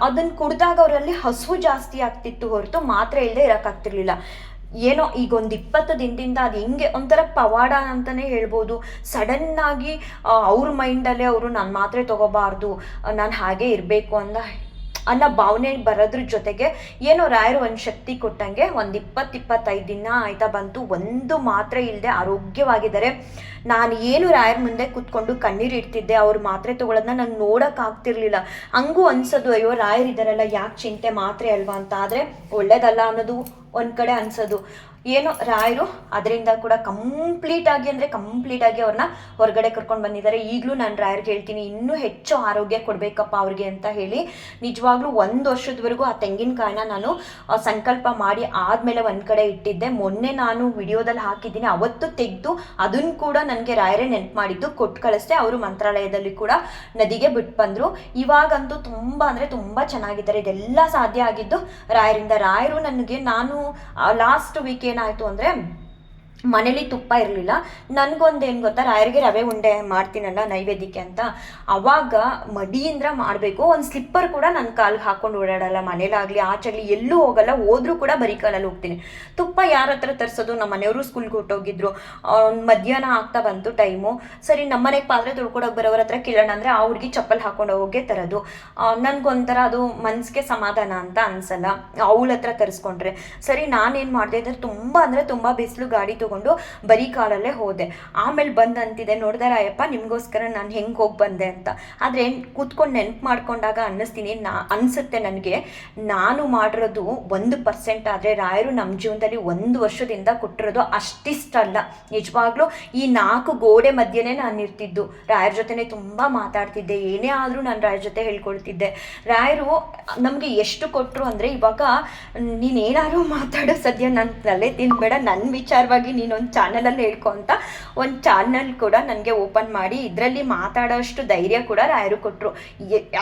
ಅದನ್ನು ಕುಡಿದಾಗ ಅವರಲ್ಲಿ ಹಸು ಜಾಸ್ತಿ ಆಗ್ತಿತ್ತು ಹೊರತು ಮಾತ್ರ ಇಲ್ಲದೆ ಇರೋಕ್ಕಾಗ್ತಿರ್ಲಿಲ್ಲ. ಏನೋ ಈಗ ಒಂದು ಇಪ್ಪತ್ತು ದಿನದಿಂದ ಅದು ಹಿಂಗೆ ಒಂಥರ ಪವಾಡ ಅಂತಲೇ ಹೇಳ್ಬೋದು. ಸಡನ್ನಾಗಿ ಅವ್ರ ಮೈಂಡಲ್ಲೇ ಅವರು, ನಾನು ಮಾತ್ರೆ ತೊಗೋಬಾರ್ದು, ನಾನು ಹಾಗೆ ಇರಬೇಕು ಅಂದ ಅನ್ನೋ ಭಾವನೆ ಬರೋದ್ರ ಜೊತೆಗೆ ಏನೋ ರಾಯರು ಒಂದು ಶಕ್ತಿ ಕೊಟ್ಟಂಗೆ ಒಂದು ಇಪ್ಪತ್ತು ಇಪ್ಪತ್ತೈದು ದಿನ ಆಯ್ತಾ ಬಂತು. ಒಂದು ಮಾತ್ರೆ ಇಲ್ಲದೆ ಆರೋಗ್ಯವಾಗಿದ್ದಾರೆ. ನಾನು ಏನು ರಾಯರ ಮುಂದೆ ಕೂತ್ಕೊಂಡು ಕಣ್ಣೀರು ಇಡ್ತಿದ್ದೆ, ಅವ್ರ ಮಾತ್ರೆ ತಗೊಳ್ಳೋದನ್ನ ನಂಗೆ ನೋಡೋಕ್ಕಾಗ್ತಿರ್ಲಿಲ್ಲ ಹಂಗೂ ಅನ್ಸೋದು, ಅಯ್ಯೋ ರಾಯರಿದ್ದಾರಲ್ಲ ಯಾಕೆ ಚಿಂತೆ ಮಾತ್ರೆ ಅಲ್ವಾ? ಅಂತ. ಆದರೆ ಒಳ್ಳೇದಲ್ಲ ಅನ್ನೋದು ಒಂದು ಕಡೆ ಅನ್ಸೋದು. ಏನೋ ರಾಯರು ಅದರಿಂದ ಕೂಡ ಕಂಪ್ಲೀಟ್ ಆಗಿ ಅಂದರೆ ಕಂಪ್ಲೀಟ್ ಆಗಿ ಅವ್ರನ್ನ ಹೊರಗಡೆ ಕರ್ಕೊಂಡು ಬಂದಿದ್ದಾರೆ. ಈಗಲೂ ನಾನು ರಾಯರ್ಗೆ ಹೇಳ್ತೀನಿ, ಇನ್ನೂ ಹೆಚ್ಚು ಆರೋಗ್ಯ ಕೊಡಬೇಕಪ್ಪ ಅವ್ರಿಗೆ ಅಂತ ಹೇಳಿ ನಿಜವಾಗ್ಲೂ ಒಂದು ವರ್ಷದವರೆಗೂ ಆ ತೆಂಗಿನಕಾಯಿನ ನಾನು ಸಂಕಲ್ಪ ಮಾಡಿ ಆದಮೇಲೆ ಒಂದು ಕಡೆ ಇಟ್ಟಿದ್ದೆ. ಮೊನ್ನೆ ನಾನು ವಿಡಿಯೋದಲ್ಲಿ ಹಾಕಿದ್ದೀನಿ, ಅವತ್ತು ತೆಗೆದು ಅದನ್ನು ಕೂಡ ನನಗೆ ರಾಯರೇ ನೆನಪು ಮಾಡಿದ್ದು. ಕೊಟ್ಟು ಕಳಿಸ್ದೆ, ಅವರು ಮಂತ್ರಾಲಯದಲ್ಲಿ ಕೂಡ ನದಿಗೆ ಬಿಟ್ಟು ಬಂದರು. ಇವಾಗಂತೂ ತುಂಬ ಅಂದರೆ ತುಂಬ ಚೆನ್ನಾಗಿದ್ದಾರೆ. ಇದೆಲ್ಲ ಸಾಧ್ಯ ಆಗಿದ್ದು ರಾಯರಿಂದ. ರಾಯರು ನನಗೆ ನಾನು ಲಾಸ್ಟ್ ವೀಕ್ ಏನಾಯಿತು ಅಂದರೆ ಮನೇಲಿ ತುಪ್ಪ ಇರಲಿಲ್ಲ. ನನಗೊಂದು ಏನು ಗೊತ್ತಾ, ರಾಯರಿಗೆ ರವೆ ಉಂಡೆ ಮಾಡ್ತೀನಲ್ಲ ನೈವೇದ್ಯಕ್ಕೆ ಅಂತ. ಅವಾಗ ಮಡಿಯಿಂದ ಮಾಡಬೇಕು. ಒಂದು ಸ್ಲಿಪ್ಪರ್ ಕೂಡ ನನ್ನ ಕಾಲಿಗೆ ಹಾಕ್ಕೊಂಡು ಓಡಾಡಲ್ಲ. ಮನೇಲಾಗಲಿ, ಆಚೆಗಲಿ, ಎಲ್ಲೂ ಹೋಗಲ್ಲ. ಹೋದರೂ ಕೂಡ ಬರೀ ಕಾಲಲ್ಲಿ ಹೋಗ್ತೀನಿ. ತುಪ್ಪ ಯಾರ ಹತ್ರ ತರಿಸೋದು? ನಮ್ಮ ಮನೆಯವರು ಸ್ಕೂಲ್ಗೆ ಹೊಟ್ಟೋಗಿದ್ರು. ಮಧ್ಯಾಹ್ನ ಆಗ್ತಾ ಬಂತು ಟೈಮು. ಸರಿ ನಮ್ಮ ಮನೆಗೆ ಪಾತ್ರೆ ತೊಳ್ಕೊಡೋಕೆ ಬರೋರ ಹತ್ರ ಕೇಳೋಣ ಅಂದರೆ ಆ ಹುಡುಗಿ ಚಪ್ಪಲ್ ಹಾಕೊಂಡು ಹೋಗೇ ತರೋದು. ನನಗೊಂಥರ ಅದು ಮನಸ್ಸಿಗೆ ಸಮಾಧಾನ ಅಂತ ಅನ್ಸಲ್ಲ. ಅವಳ ಹತ್ರ ತರಿಸ್ಕೊಂಡ್ರೆ. ಸರಿ, ನಾನೇನು ಮಾಡಿದೆ ಅಂದರೆ ತುಂಬ ಅಂದರೆ ತುಂಬ ಬಿಸಿಲು, ಗಾಡಿ ತೊಗೊಂಡು ಬರೀ ಕಾಲಲ್ಲೇ ಹೋದೆ. ಆಮೇಲೆ ಬಂದು ಅಂತಿದೆ ನೋಡಿದಾರ ಅಯ್ಯಪ್ಪ ನಿಮಗೋಸ್ಕರ ನಾನು ಹೆಂಗೆ ಹೋಗಿ ಬಂದೆ ಅಂತ. ಆದರೆ ಕೂತ್ಕೊಂಡು ನೆನ್ಪು ಮಾಡ್ಕೊಂಡಾಗ ಅನ್ನಿಸ್ತೀನಿ, ನಾ, ಅನಿಸುತ್ತೆ ನನಗೆ. ನಾನು ಮಾಡಿರೋದು ಒಂದು ಪರ್ಸೆಂಟ್ ಆದರೆ ರಾಯರು ನಮ್ಮ ಜೀವನದಲ್ಲಿ ಒಂದು ವರ್ಷದಿಂದ ಕೊಟ್ಟಿರೋದು ಅಷ್ಟಿಷ್ಟಲ್ಲ. ನಿಜವಾಗ್ಲೂ ಈ ನಾಲ್ಕು ಗೋಡೆ ಮಧ್ಯೆನೇ ನಾನು ಇರ್ತಿದ್ದು. ರಾಯರ ಜೊತೆನೆ ತುಂಬ ಮಾತಾಡ್ತಿದ್ದೆ, ಏನೇ ಆದರೂ ನಾನು ರಾಯರ ಜೊತೆ ಹೇಳ್ಕೊಳ್ತಿದ್ದೆ. ರಾಯರು ನಮಗೆ ಎಷ್ಟು ಕೊಟ್ಟರು ಅಂದರೆ ಇವಾಗ ನೀನೇನಾದ್ರೂ ಮಾತಾಡೋ ಸದ್ಯ ನನ್ನ ತಲೆ ತಿನ್ಬೇಡ. ನನ್ನ ವಿಚಾರವಾಗಿ ನೀನೊಂದು ಚಾನಲಲ್ಲಿ ಹೇಳ್ಕೊ ಅಂತ ಒಂದು ಚಾನಲ್ ಕೂಡ ನನಗೆ ಓಪನ್ ಮಾಡಿ, ಇದರಲ್ಲಿ ಮಾತಾಡೋಷ್ಟು ಧೈರ್ಯ ಕೂಡ ರಾಯರು ಕೊಟ್ಟರು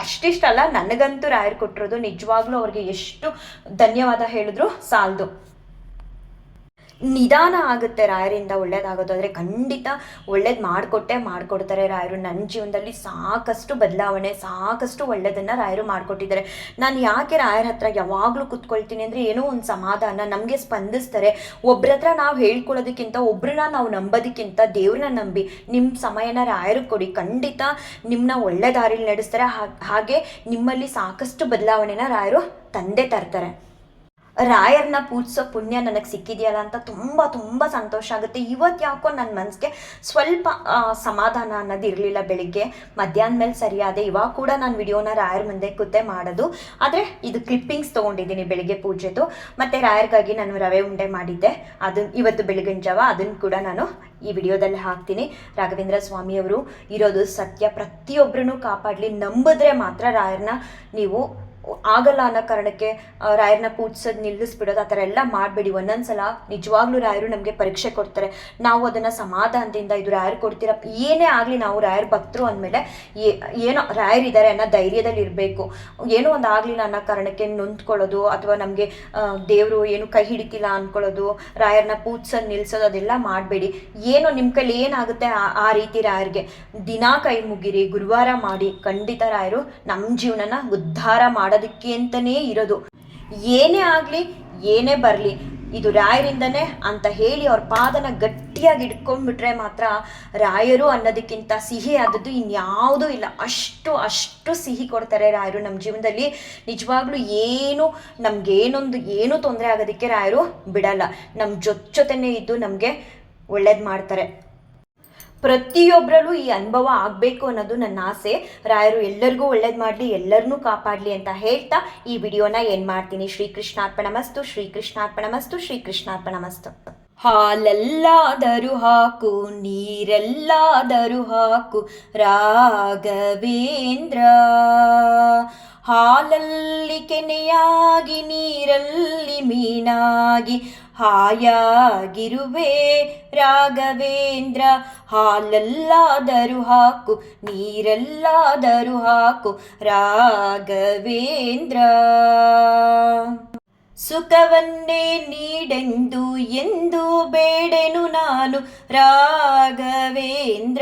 ಅಷ್ಟಿಷ್ಟಲ್ಲ, ನನಗಂತೂ ರಾಯರು ಕೊಟ್ಟಿರೋದು ನಿಜವಾಗ್ಲೂ ಅವ್ರಿಗೆ ಎಷ್ಟು ಧನ್ಯವಾದ ಹೇಳಿದ್ರು ಸಾಲದು. ನಿಧಾನ ಆಗುತ್ತೆ ರಾಯರಿಂದ ಒಳ್ಳೇದಾಗೋದು. ಆದರೆ ಖಂಡಿತ ಒಳ್ಳೇದು ಮಾಡಿಕೊಟ್ಟೆ ಮಾಡಿಕೊಡ್ತಾರೆ ರಾಯರು. ನನ್ನ ಜೀವನದಲ್ಲಿ ಸಾಕಷ್ಟು ಬದಲಾವಣೆ, ಸಾಕಷ್ಟು ಒಳ್ಳೆಯದನ್ನು ರಾಯರು ಮಾಡಿಕೊಟ್ಟಿದ್ದಾರೆ. ನಾನು ಯಾಕೆ ರಾಯರ ಹತ್ರ ಯಾವಾಗಲೂ ಕುತ್ಕೊಳ್ತೀನಿ ಅಂದರೆ ಏನೋ ಒಂದು ಸಮಾಧಾನ ನಮಗೆ ಸ್ಪಂದಿಸ್ತಾರೆ. ಒಬ್ಬರ ಹತ್ರ ನಾವು ಹೇಳ್ಕೊಳ್ಳೋದಕ್ಕಿಂತ ಒಬ್ಬರನ್ನ ನಾವು ನಂಬೋದಕ್ಕಿಂತ ದೇವ್ರನ್ನ ನಂಬಿ ನಿಮ್ಮ ಸಮಯನ ರಾಯರು ಕೊಡಿ. ಖಂಡಿತ ನಿಮ್ಮನ್ನ ಒಳ್ಳೆ ದಾರಿಲಿ ನಡೆಸ್ತಾರೆ. ಹಾಗೆ ನಿಮ್ಮಲ್ಲಿ ಸಾಕಷ್ಟು ಬದಲಾವಣೆನ ರಾಯರು ತಂದೆ ತರ್ತಾರೆ. ರಾಯರ್ನ ಪೂಜಿಸೋ ಪುಣ್ಯ ನನಗೆ ಸಿಕ್ಕಿದೆಯಲ್ಲ ಅಂತ ತುಂಬ ತುಂಬ ಸಂತೋಷ ಆಗುತ್ತೆ. ಇವತ್ತು ಯಾಕೋ ನನ್ನ ಮನಸ್ಸಿಗೆ ಸ್ವಲ್ಪ ಸಮಾಧಾನ ಅನ್ನೋದು ಇರಲಿಲ್ಲ ಬೆಳಿಗ್ಗೆ. ಮಧ್ಯಾಹ್ನ ಮೇಲೆ ಸರಿಯಾದೆ ಇವಾಗ ಕೂಡ ನಾನು ವಿಡಿಯೋನ ರಾಯರ್ ಮುಂದೆ ಕುತ್ತೆ ಮಾಡೋದು. ಆದರೆ ಇದು ಕ್ಲಿಪ್ಪಿಂಗ್ಸ್ ತೊಗೊಂಡಿದ್ದೀನಿ ಬೆಳಿಗ್ಗೆ ಪೂಜೆದು. ಮತ್ತು ರಾಯರ್ಗಾಗಿ ನಾನು ರವೆ ಉಂಡೆ ಮಾಡಿದ್ದೆ. ಅದನ್ನು ಇವತ್ತು ಬೆಳಗಿನ ಜಾವ ಅದನ್ನು ಕೂಡ ನಾನು ಈ ವಿಡಿಯೋದಲ್ಲಿ ಹಾಕ್ತೀನಿ. ರಾಘವೇಂದ್ರ ಸ್ವಾಮಿಯವರು ಇರೋದು ಸತ್ಯ. ಪ್ರತಿಯೊಬ್ಬರನ್ನು ಕಾಪಾಡಲಿ. ನಂಬಿದ್ರೆ ಮಾತ್ರ ರಾಯರನ್ನ ನೀವು ಆಗಲ್ಲ ಅನ್ನೋ ಕಾರಣಕ್ಕೆ ರಾಯರನ್ನ ಪೂಜಿಸೋದು ನಿಲ್ಲಿಸ್ಬಿಡೋದು ಆ ಥರ ಎಲ್ಲ ಮಾಡಬೇಡಿ. ಒಂದೊಂದ್ಸಲ ನಿಜವಾಗ್ಲೂ ರಾಯರು ನಮಗೆ ಪರೀಕ್ಷೆ ಕೊಡ್ತಾರೆ. ನಾವು ಅದನ್ನು ಸಮಾಧಾನದಿಂದ ಇದು ರಾಯರು ಕೊಡ್ತೀರ, ಏನೇ ಆಗಲಿ ನಾವು ರಾಯರ್ ಭಕ್ತರು ಅಂದಮೇಲೆ ಏನೋ ರಾಯರಿದ್ದಾರೆ ಅನ್ನೋ ಧೈರ್ಯದಲ್ಲಿ ಇರಬೇಕು. ಏನೋ ಒಂದು ಆಗಲಿಲ್ಲ ಅನ್ನೋ ಕಾರಣಕ್ಕೆ ನೊಂದ್ಕೊಳ್ಳೋದು, ಅಥವಾ ನಮಗೆ ದೇವರು ಏನು ಕೈ ಹಿಡಿತಿಲ್ಲ ಅಂದ್ಕೊಳ್ಳೋದು ರಾಯರನ್ನ ಪೂಜಿಸೋದು ನಿಲ್ಲಿಸೋದು ಅದೆಲ್ಲ ಮಾಡಬೇಡಿ. ಏನೋ ನಿಮ್ಮ ಕೈಲಿ ಏನಾಗುತ್ತೆ ಆ- ರೀತಿ ರಾಯರಿಗೆ. ದಿನಾ ಕೈ ಮುಗಿರಿ, ಗುರುವಾರ ಮಾಡಿ, ಖಂಡಿತ ರಾಯರು ನಮ್ಮ ಜೀವನನ ಉದ್ಧಾರ ಮಾಡೋದಕ್ಕೆ ಅಂತಲೇ ಇರೋದು. ಏನೇ ಆಗಲಿ, ಏನೇ ಬರಲಿ, ಇದು ರಾಯರಿಂದನೇ ಅಂತ ಹೇಳಿ ಅವ್ರ ಪಾದನ ಗಟ್ಟಿಯಾಗಿ ಇಟ್ಕೊಂಡ್ಬಿಟ್ರೆ ಮಾತ್ರ ರಾಯರು ಅನ್ನೋದಕ್ಕಿಂತ ಸಿಹಿ ಆದದ್ದು ಇನ್ಯಾವುದೂ ಇಲ್ಲ. ಅಷ್ಟು ಅಷ್ಟು ಸಿಹಿ ಕೊಡ್ತಾರೆ ರಾಯರು ನಮ್ಮ ಜೀವನದಲ್ಲಿ. ನಿಜವಾಗ್ಲೂ ಏನು, ನಮಗೇನೊಂದು, ಏನೂ ತೊಂದರೆ ಆಗೋದಕ್ಕೆ ರಾಯರು ಬಿಡಲ್ಲ. ನಮ್ಮ ಜೊತೆ ಜೊತೆನೇ ಇದ್ದು ನಮಗೆ ಒಳ್ಳೇದು ಮಾಡ್ತಾರೆ. ಪ್ರತಿಯೊಬ್ಬರಲ್ಲೂ ಈ ಅನುಭವ ಆಗಬೇಕು ಅನ್ನೋದು ನನ್ನ ಆಸೆ. ರಾಯರು ಎಲ್ಲರಿಗೂ ಒಳ್ಳೇದು ಮಾಡಲಿ ಎಲ್ಲರನ್ನೂ ಕಾಪಾಡಲಿ ಅಂತ ಹೇಳ್ತಾ ಈ ವಿಡಿಯೋನ ಏನು ಮಾಡ್ತೀನಿ. ಶ್ರೀಕೃಷ್ಣಾರ್ಪಣ ಮಸ್ತು ಶ್ರೀಕೃಷ್ಣಾರ್ಪಣ ಮಸ್ತು ಶ್ರೀಕೃಷ್ಣಾರ್ಪಣ ಮಸ್ತು. ಹಾಲೆಲ್ಲಾದರೂ ಹಾಕು, ನೀರೆಲ್ಲಾದರೂ ಹಾಕು, ರಾಘವೇಂದ್ರ. ಹಾಲಲ್ಲಿ ಕೆನೆಯಾಗಿ, ನೀರಲ್ಲಿ ಮೀನಾಗಿ, ಹಾಯಾಗಿರುವೆ ರಾಘವೇಂದ್ರ. ಹಾಲಲ್ಲಾದರೂ ಹಾಕು, ನೀರಲ್ಲಾದರೂ ಹಾಕು, ರಾಘವೇಂದ್ರ. ಸುಖವನ್ನೇ ನೀಡೆಂದು ಎಂದು ಬೇಡೆನು ನಾನು, ರಾಘವೇಂದ್ರ.